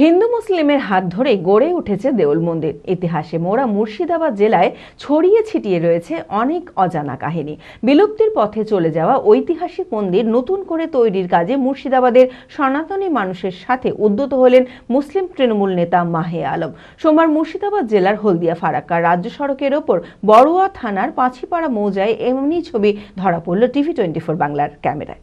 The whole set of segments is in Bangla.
হিন্দু মুসলিমের হাত ধরে গড়ে উঠেছে দেউল মন্দির। ইতিহাসে মোড়া মুর্শিদাবাদ জেলায় ছড়িয়ে ছিটিয়ে রয়েছে অনেক অজানা কাহিনী। বিলুপ্তির পথে চলে যাওয়া ঐতিহাসিক মন্দির নতুন করে তৈরির কাজে মুর্শিদাবাদের সনাতনী মানুষের সাথে উদ্যত হলেন মুসলিম তৃণমূল নেতা মাহে আলম। সোমবার মুর্শিদাবাদ জেলার হলদিয়া ফারাক্কা রাজ্য সড়কের ওপর বড়ুয়া থানার পাঁচিপাড়া মৌজায় এমনি ছবি ধরা পড়ল টিভি টোয়েন্টি ফোর বাংলার ক্যামেরায়।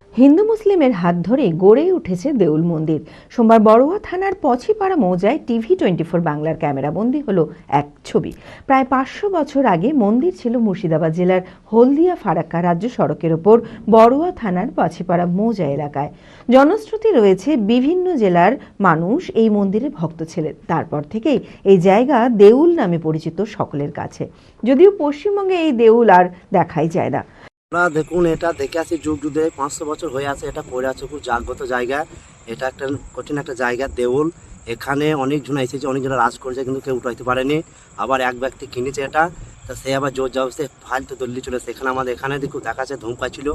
Hindu মুসলিমের হাত ধরে গড়ে উঠেছে দেউল মন্দির। সোমবার বড়ুয়া থানার পছিপাড়া মৌজায় টিভি টোয়েন্টি ফোর বাংলার ক্যামেরাবন্দি হলো এক ছবি। প্রায় পাঁচশো বছর আগে মন্দির ছিল মুর্শিদাবাদ জেলার হলদিয়া ফারাক্কা রাজ্য সড়কের ওপর বড়ুয়া থানার পাছিপাড়া মৌজা এলাকায়। জনশ্রুতি রয়েছে বিভিন্ন জেলার মানুষ এই মন্দিরে ভক্ত ছিলেন। তারপর থেকেই এই জায়গা দেউল নামে পরিচিত সকলের কাছে। যদিও পশ্চিমবঙ্গে এই দেউল আর দেখাই যায় না। আমরা দেখুন, এটা দেখে আসি যুগ যুগে পাঁচশো বছর হয়ে আছে এটা আছে, খুব জাগ্রত জায়গা। এটা একটা কঠিন একটা জায়গা, দেউল। এখানে অনেকজন এসেছে অনেকজন রাজ করেছে, কিন্তু কেউ উঠাইতে পারেনি। আবার এক ব্যক্তি কিনেছে এটা, তা সে আবার জোর জবসে ফালতু দিল্লি চলে এসেছে এখানে আমাদের এখানে দেখুন দেখাচ্ছে ধূমকা ছিল।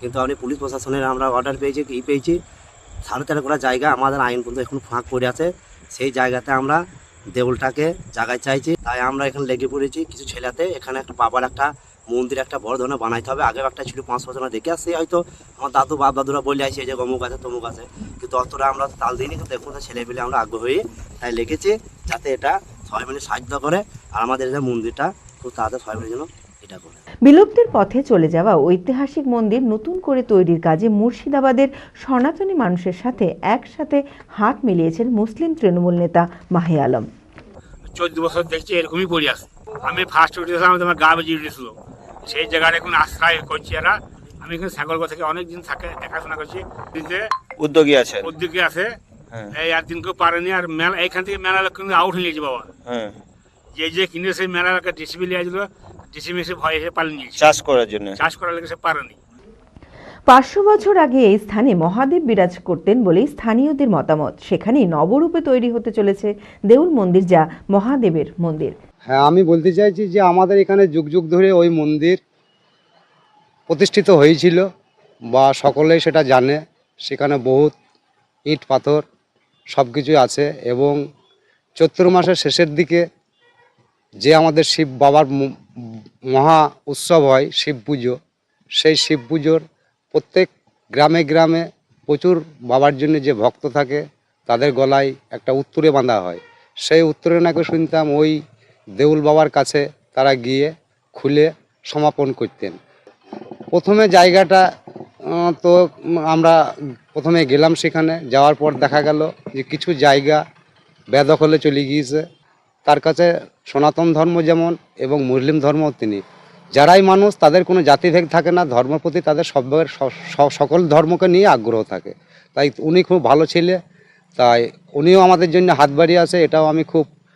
কিন্তু আপনি পুলিশ প্রশাসনের আমরা অর্ডার পেয়েছি ই পেয়েছি? সাড়ে তেরো করা জায়গা আমাদের আইন পর্যন্ত এখন ফাঁক পড়ে আছে। সেই জায়গাতে আমরা দেউলটাকে জায়গায় চাইছি। তাই আমরা এখানে লেগে পড়েছি কিছু ছেলেতে। এখানে একটা বাবার একটা মন্দির একটা বড় ধরনের বানাইতে হবে। আগে একটা ছিল পাঁচ বছর দেখে আসছে। হয়তো আমার দাদু বাপ দাদুরা বলে আসছে যে অমুক আছে তমুক আছে। কিন্তু অতটা আমরা তাল দিইনি। কিন্তু দেখুন ছেলে পেলে আমরা আগ্রহ। হয়ে তাই লেগেছি যাতে এটা সবাই মিলে সাহায্য করে আর আমাদের যে মন্দিরটা খুব তাড়াতাড়ি সবাই মিলে যেন এটা করে। বিলুপ্তির পথে চলে যাওয়া ঐতিহাসিক মন্দির নতুন করে তৈরির কাজে মুর্শিদাবাদের সনাতনী মানুষের সাথে একসাথে হাত মিলিয়েছেন মুসলিম তৃণমূল নেতা মাহে আলম। চোদ্দ বছর দেখছি এরকমই পড়ে আছে। আমি ফার্স্ট উঠেছিলাম তোমার গা বেজে উঠেছিল। সেই জায়গাটা এখন আশ্রয় করছি এরা। আমি এখানে ছাগলগো থেকে অনেকদিন থাকে দেখাশোনা করছি। উদ্যোগী আছে উদ্যোগী আছে। হ্যাঁ। এই আর দিন কেউ পারেনি আর মেলা এইখান থেকে মেলা কিন্তু আউট হয়ে গেছে বাবা। হ্যাঁ। যে যে কিনে সেই মেলা একটা ডিসিবি লিয়ে আসলো ডিসিবি এসে ভয় এসে পালিয়ে নিয়েছে। চাষ করার জন্য। চাষ করার লেগে সে পারেনি। পাঁচশো বছর আগে এই স্থানে মহাদেব বিরাজ করতেন বলেই স্থানীয়দের মতামত। সেখানেই নবরূপে তৈরি হতে চলেছে দেউল মন্দির যা মহাদেবের মন্দির। হ্যাঁ আমি বলতে চাইছি যে আমাদের এখানে যুগ যুগ ধরে ওই মন্দির প্রতিষ্ঠিত হয়েছিল বা সকলেই সেটা জানে। সেখানে বহুত ইট, পাথর সব কিছুই আছে এবং চৈত্র মাসের শেষের দিকে যে আমাদের শিব বাবার মহা উৎসব হয় শিব পুজো, সেই শিব পুজোর প্রত্যেক গ্রামে গ্রামে প্রচুর বাবার জন্য যে ভক্ত থাকে তাদের গলায় একটা উত্তরে বাঁধা হয়। সেই উত্তরে নাকি শুনতাম ওই দেউল বাবার কাছে তারা গিয়ে খুলে সমাপন করতেন। প্রথমে জায়গাটা তো আমরা প্রথমে গেলাম সেখানে, যাওয়ার পর দেখা গেল যে কিছু জায়গা বেদখলে চলে গিয়েছে। তার কাছে সনাতন ধর্ম যেমন এবং মুসলিম ধর্ম তিনি। যারাই মানুষ, তাদের কোনো জাতিভেদ থাকে না, ধর্মের প্রতি তাদের সব সকল ধর্মকে নিয়ে আগ্রহ থাকে। তাই উনি খুব ভালো ছেলে, তাই উনিও আমাদের জন্য হাত বাড়িয়ে আছে, এটাও আমি খুব